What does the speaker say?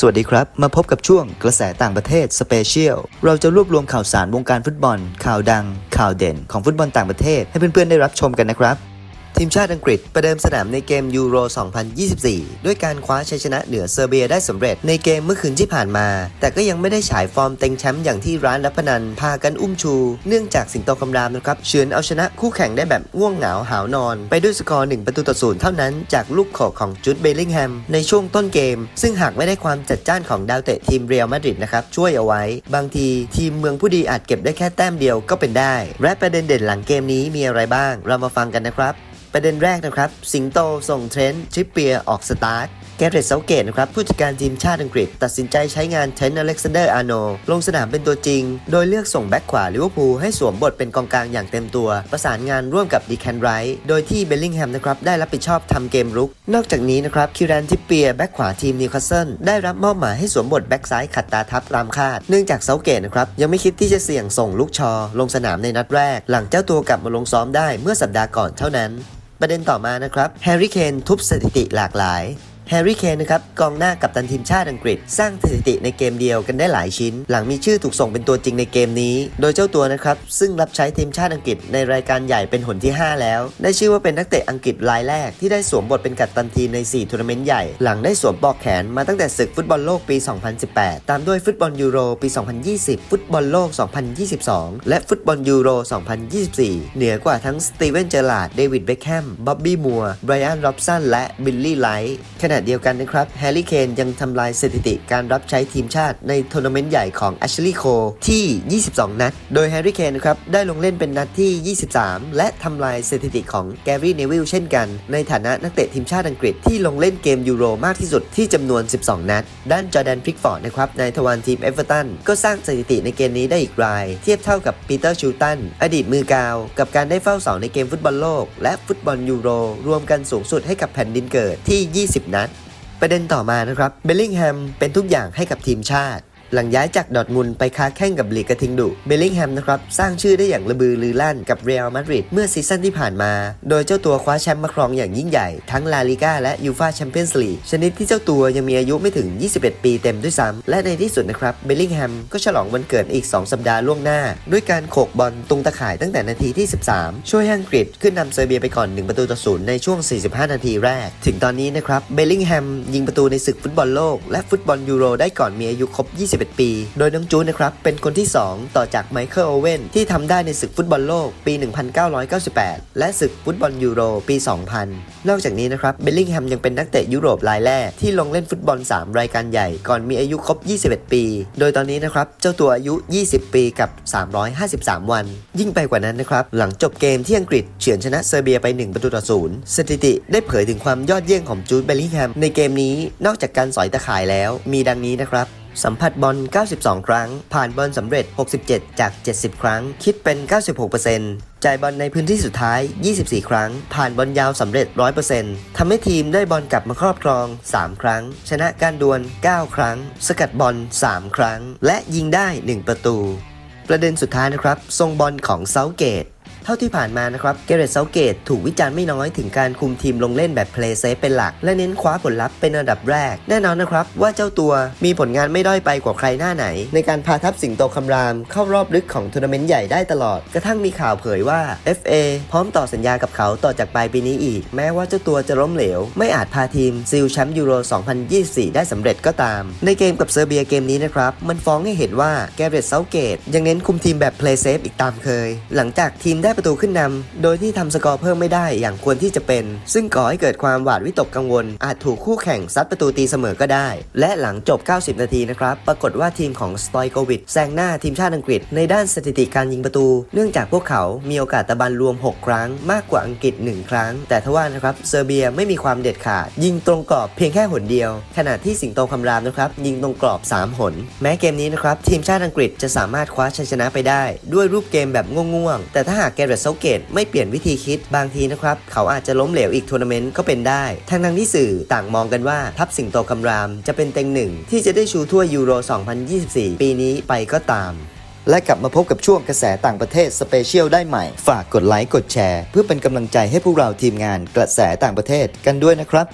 สวัสดีครับ มาพบกับช่วงกระแสต่างประเทศสเปเชียล เราจะรวบรวมข่าวสารวงการฟุตบอล ข่าวดัง ข่าวเด่นของฟุตบอลต่างประเทศให้เพื่อนๆได้รับชมกันนะครับ ทีมชาติอังกฤษประเดิมสนามในเกมยูโร 2024 ด้วยการคว้าชัยชนะเหนือเซอร์เบียได้สำเร็จในเกมเมื่อคืนที่ผ่านมา แต่ก็ยังไม่ได้ฉายฟอร์มเต็งแชมป์อย่างที่ร้านรับพนัน พากันอุ้มชู เนื่องจากสิงโตคำรามนะครับเฉือนเอาชนะคู่แข่งได้แบบง่วงเหงาหาวนอน ไปด้วยสกอร์ 1 ประตูต่อศูนย์เท่านั้นจากลูกโขกของจูดเบลลิงแฮมในช่วงต้นเกม ซึ่งหากไม่ได้ความจัดจ้านของดาวเตะทีมเรอัลมาดริดนะครับช่วยเอาไว้ บางทีทีมเมืองผู้ดีอาจเก็บได้แค่แต้มเดียวก็เป็นได้และประเด็นเด่นหลังเกมนี้มีอะไรบ้าง เรามาฟังกันนะครับ ประเด็นแรกนะครับ สิงโตส่งเทรนต์ทริปเปียออกสตาร์ทแกเรตเซาเกตนะครับผู้จัดการทีมชาติอังกฤษ ตัดสินใจใช้งานเทรนอเล็กซานเดอร์อาร์โนลงสนามเป็นตัวจริง โดยเลือกส่งแบ็คขวาลิเวอร์พูลให้สวมบทเป็นกองกลางอย่างเต็มตัว ประสานงานร่วมกับดีแคนไรท์โดยที่เบลลิงแฮมนะครับได้รับผิดชอบทำเกมรุก นอกจากนี้นะครับคิรันทิปเปียแบ็คขวาทีมนิวคาสเซิลได้รับมอบหมายให้สวมบทแบ็คซ้ายขัดตาทับตามคาด เนื่องจากเซาเกตนะครับยังไม่คิดที่จะเสี่ยงส่งลูกชอ ลงสนามในนัดแรก หลังเจ้าตัวกลับมาลงซ้อมได้เมื่อสัปดาห์ก่อนเท่านั้น ประเด็นต่อมานะครับแฮร์รี่เคนทุบสถิติหลากหลาย แฮร์รี่เคนนะครับกองหน้ากับตันทีมชาติอังกฤษ สร้างสถิติในเกมเดียวกันได้หลายชิ้น หลังมีชื่อถูกส่งเป็นตัวจริงในเกมนี้ โดยเจ้าตัวนะครับซึ่งรับใช้ทีมชาติอังกฤษในรายการใหญ่เป็นหนที่ 5 แล้ว ได้ชื่อว่าเป็นนักเตะอังกฤษรายแรกที่ได้สวมบทเป็นกัปตันทีมใน 4 ทัวร์นาเมนต์ใหญ่ หลังได้สวมปลอกแขนมาตั้งแต่ศึกฟุตบอลโลกปี 2018 ตามด้วยฟุตบอลยูโรปี 2020 ฟุตบอลโลก 2022 และฟุตบอลยูโร 2024 เหนือกว่าทั้งสตีเวน เจอร์ลาร์ด เดวิด เบคแฮม บ๊อบบี้ มัวร์ ไบรอัน ร็อบสัน และบิลลี่ ไลท์ขณะเดียวกันนะครับแฮร์รี่เคนยังทำลายสถิติการรับใช้ทีมชาติในทัวร์นาเมนต์ใหญ่ของแอชลีย์โคที่ 22 นัด โดยแฮร์รี่เคนนะครับได้ลงเล่นเป็นนัดที่ 23 และทำลายสถิติของแกรี่เนวิลเช่นกัน ในฐานะนักเตะทีมชาติอังกฤษที่ลงเล่นเกมยูโรมากที่สุดที่จำนวน 12 นัด ด้านจอแดนพิกฟอร์ดนะครับในทวารทีมเอเวอร์ตันก็สร้างสถิติในเกมนี้ได้อีกราย เทียบเท่ากับปีเตอร์ชูตันอดีตมือกาว กับการได้เฝ้าเสาในเกมฟุตบอลโลก และฟุตบอลยูโรรวมกันสูงสุดให้กับแผ่นดินเกิดที่ 20 นัด ประเด็นต่อมานะครับเบลลิงแฮมเป็นทุกอย่างให้กับทีมชาติ หลังย้ายจากดอทมุนไปค้าแข่งกับลีกกระทิงดุเบลลิงแฮมนะครับ สร้างชื่อได้อย่างระบือรือลั่นกับเรอัลมาดริดเมื่อซีซั่นที่ผ่านมา โดยเจ้าตัวคว้าแชมป์มาครองอย่างยิ่งใหญ่ ทั้งลาลิก้าและยูฟาแชมเปี้ยนส์ลีกชนิดที่เจ้าตัวยังมีอายุไม่ถึง 21 ปีเต็มด้วยซ้ำและในที่สุดนะครับเบลลิงแฮมก็ฉลองวันเกิดอีก 2 สัปดาห์ล่วงหน้า ด้วยการโขกบอลตุงตะข่ายตั้งแต่นาทีที่ 13 ช่วยให้อังกฤษขึ้นนำเซอร์เบียไปก่อน 1 ประตูต่อศูนย์ในช่วง 45 นาทีแรก ถึงตอนนี้นะครับเบลลิงแฮมยิงประตูในศึกฟุตบอลโลกและฟุตบอลยูโรได้ก่อนมีอายุครบ21 ปี โดยน้องจูนนะครับเป็นคนที่ 2 ต่อจากไมเคิลโอเว่นที่ทำได้ในศึกฟุตบอลโลกปี 1998 และศึกฟุตบอลยูโรปี 2000 นอกจากนี้นะครับเบลลิงแฮมยังเป็นนักเตะยุโรปรายแรกที่ลงเล่นฟุตบอล 3 รายการใหญ่ก่อนมีอายุครบ 21 ปี โดยตอนนี้นะครับเจ้าตัวอายุ 20 ปีกับ 353 วัน ยิ่งไปกว่านั้นนะครับหลังจบเกมที่อังกฤษเฉือนชนะเซอร์เบียไป 1 ประตูต่อศูนย์สถิติได้เผยถึงความยอดเยี่ยมของจูดเบลลิงแฮมในเกมนี้นอกจากการสอยตะข่ายแล้ว มีดังนี้นะครับ สัมผัสบอล 92 ครั้ง ผ่านบอลสำเร็จ 67 จาก 70 ครั้ง คิดเป็น 96%จ่ายบอลในพื้นที่สุดท้าย 24 ครั้ง ผ่านบอลยาวสำเร็จ 100%ทำให้ทีมได้บอลกลับมาครอบครอง 3 ครั้ง ชนะการดวล 9 ครั้ง สกัดบอล 3 ครั้ง และยิงได้ 1 ประตู ประเด็นสุดท้ายนะครับ ทรงบอลของเซาเกต เท่าที่ผ่านมานะครับเกเรตเซาเกตถูกวิจารณ์ไม่น้อยถึงการคุมทีมลงเล่นแบบเพลย์เซฟเป็นหลัก และเน้นคว้าผลลัพธ์เป็นอันดับแรก แน่นอนนะครับว่าเจ้าตัวมีผลงานไม่ด้อยไปกว่าใครหน้าไหน ในการพาทัพสิงโตคำรามเข้ารอบลึกของทัวร์นาเมนต์ใหญ่ได้ตลอด กระทั่งมีข่าวเผยว่า FA พร้อมต่อสัญญากับเขาต่อจากปลายปีนี้อีก แม้ว่าเจ้าตัวจะล้มเหลว ไม่อาจพาทีมซิลแชมป์ยูโร 2024 ได้สำเร็จก็ตาม ในเกมกับเซอร์เบียเกมนี้นะครับ มันฟ้องให้เห็นว่าแกเรตเซาเกตยังเน้นคุมทีมแบบเพลย์เซฟอีกตามเคย หลังจากทีมได้ประตูขึ้นนำโดยที่ทำสกอร์เพิ่มไม่ได้อย่างควรที่จะเป็น ซึ่งก่อให้เกิดความหวาดวิตกกังวล อาจถูกคู่แข่งซัดประตูตีเสมอก็ได้ และหลังจบ 90 นาทีนะครับ ปรากฏว่าทีมของสตอยโควิดแซงหน้าทีมชาติอังกฤษ ในด้านสถิติการยิงประตู เนื่องจากพวกเขามีโอกาสตะบันรวม 6 ครั้ง มากกว่าอังกฤษ 1 ครั้ง แต่ทว่านะครับเซอร์เบียไม่มีความเด็ดขาด ยิงตรงกรอบเพียงแค่หนเดียว ขณะที่สิงโตคำรามนะครับยิงตรงกรอบ 3 หน แม้เกมนี้นะครับทีมชาติอังกฤษจะสามารถคว้าชัยชนะไปได้ ด้วยรูปเกมแบบง่วงๆแต่ถ้าหากแกเรตเซาเกตไม่เปลี่ยนวิธีคิดบางทีนะครับ เขาอาจจะล้มเหลวอีกทัวร์นาเมนต์ก็เป็นได้ ทั้งทั้งที่สื่อต่างมองกันว่าทัพสิงโตคำรามจะเป็นเต็งหนึ่งที่จะได้ชูถ้วยยูโร 2024 ปีนี้ไปก็ตามและกลับมาพบกับช่วงกระแสต่างประเทศสเปเชียลได้ใหม่ ฝากกดไลค์กดแชร์ เพื่อเป็นกำลังใจให้พวกเราทีมงานกระแสต่างประเทศกันด้วยนะครับ